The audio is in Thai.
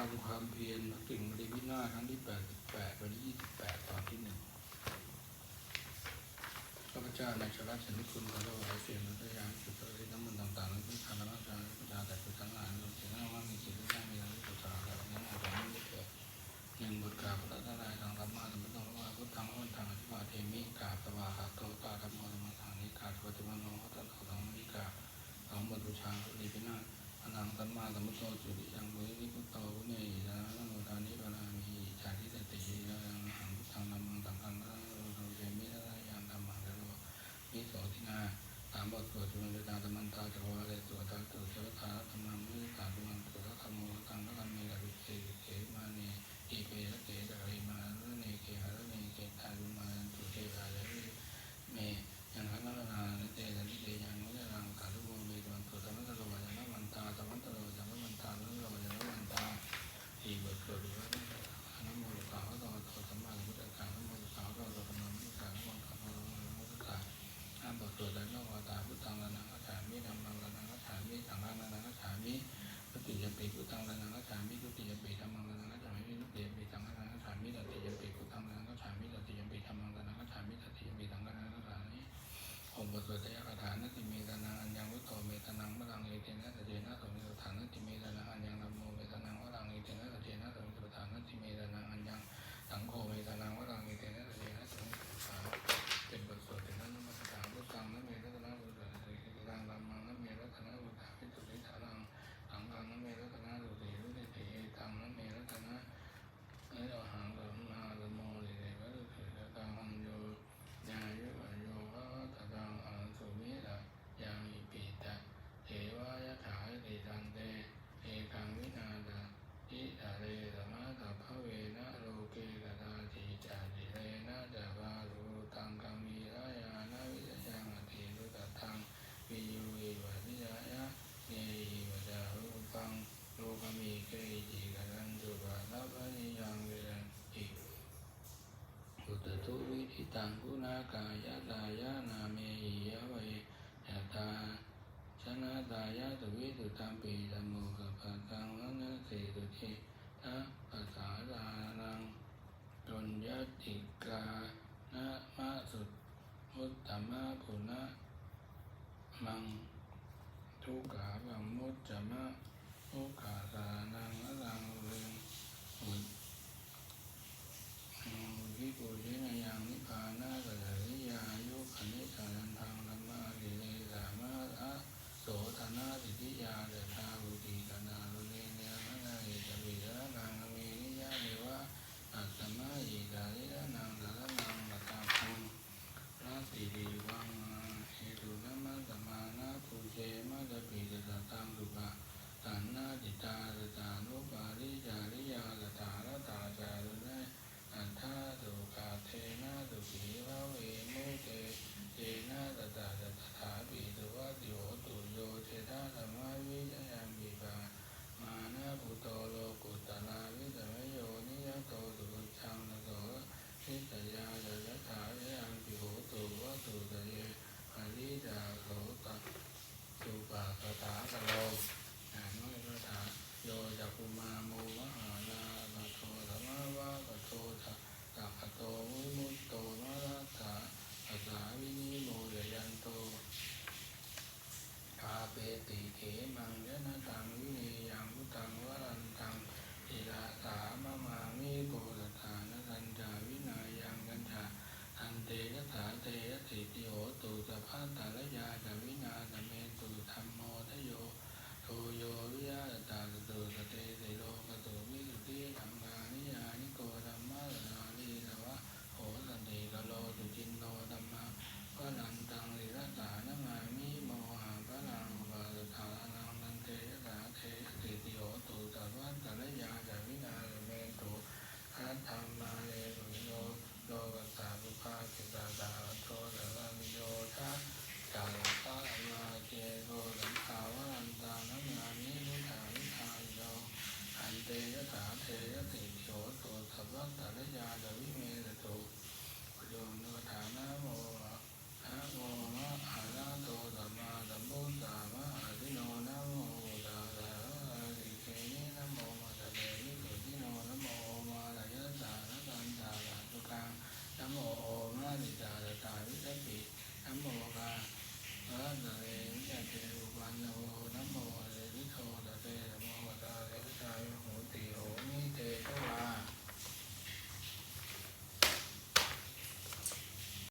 รมความเพียรพระกิ่งริวินาครั้งที่แปดสิบแปดวันที่ยี่สิบแปดตอนที่หนึ่งข้าพเจ้าในชรัชนิคุณขอถวายเสียงพระยานสุดที่น้ำมันต่างๆและพุทธานุภาพจารย์พุทธาแต่พุทธังหลายลงเสียงน้าว่ามีจิตที่ได้มีทั้งสุดสาระนั้นอาจจะไม่ได้เกิดหนึ่งบทกล่าพระทนายทางธรรมะธรรมะตรงว่าพุทธังวันทางอธิบาเทมิกาสวาหาโตกาธรรมโมธรรมทางนิกาสวัติมโนพัตตาธรรมนิกาสองบทบูชาพระดีพินาศอนังสัมมาสัมพุทโธจุติ บทสวดจุลตาธรรมันตาจักรวาเลสวดตาตุเสวตาธรรมังมิตาตุมังตุระคัมโมตังระคัมเมระวิเศษเขมาเนอีเประเกตะริมาระเนเกหะระเน องค์บทสวดยคาถานาติเมตานังอัญญังวุตโตเมตานังมะลังเอเทนะตะเจนะสมิสถานาติเมตานังอัญญังนัมโมเมตานังวะลังเอเทนะสเจนะสมิสถานาติเมตานังอัญญังสังโฆเมตานังวะลังเอเทนะสเจนะสมิสถาเป็นบทสวดเป็นนั้นมัสการพุทธังนะเมรัตนะบุตรสิกิรังธัมมังนะเมรัตนะบุตรวิสุทธิฐานังสังฆังนะเมรัตนะสุติรุติเตตังนะเมรัตนะเอโอหังกัมมาลโมลิเดวะตุเถระตังโย ญายุโยภะตะตังอังสุมิระยังอิปิตะเทวายะถาติตันเตเอกังวินาตะอิทะเรสมาตะภะเวนะโลเกกตาจิจาจิเรนะจะวารุตังกัมมีรายานะวิจยังอติรุตตังวิยูอิวะทิยายะเนหิวะจารุปังโลกมีเกจิกันตุบะนะปะนิยังเวรันติ อุต อิตังกุณากายะตายานาเมหิยะเวยะตาชนะตายาตุวิตุตัมปีธรรมุขปัสสังวนะเสตุเทนะปัสสาลานังจนยติกานะมะสุดมุตตมะปุณะมังทุกขาบังมุตจมะทุกขาสานังอลังเรงอุ ตวิปุรินยังนิพพานาสัจริยายุคณิสานันทังธรรมาริเลสามาอะโสธนาสิทธิยาเดชาบุติกนาลุเลเนยมะนาอิจวิระนังอเมนิยาเดวะอัตมาอิกาลิระนังสารนังกัตาพังรัตติดีวังเอตุนัมะตมานาภูเชมะตะปิตตะตังสุปะตันนาจิตาตตานุปาริยาตตาระตาจารุเน อันธาตุกาเทนะตุขีวะเวมุเตเจนะตตาตตถาปิตุวัตโยตุโยเทธาธรรมวิจยังปิปามานะพุโตโลกุตลาวิสมโยนิยโตตุชังนโสทิตยาเดชถาเยังปิโหตุวัตุตเยปริจาโสตสุ ปาคถากโลอานน้อยคาถาโยจักุมาโมมหาลาภโทธรรมวะปโทธะตัปโตมุมุตโต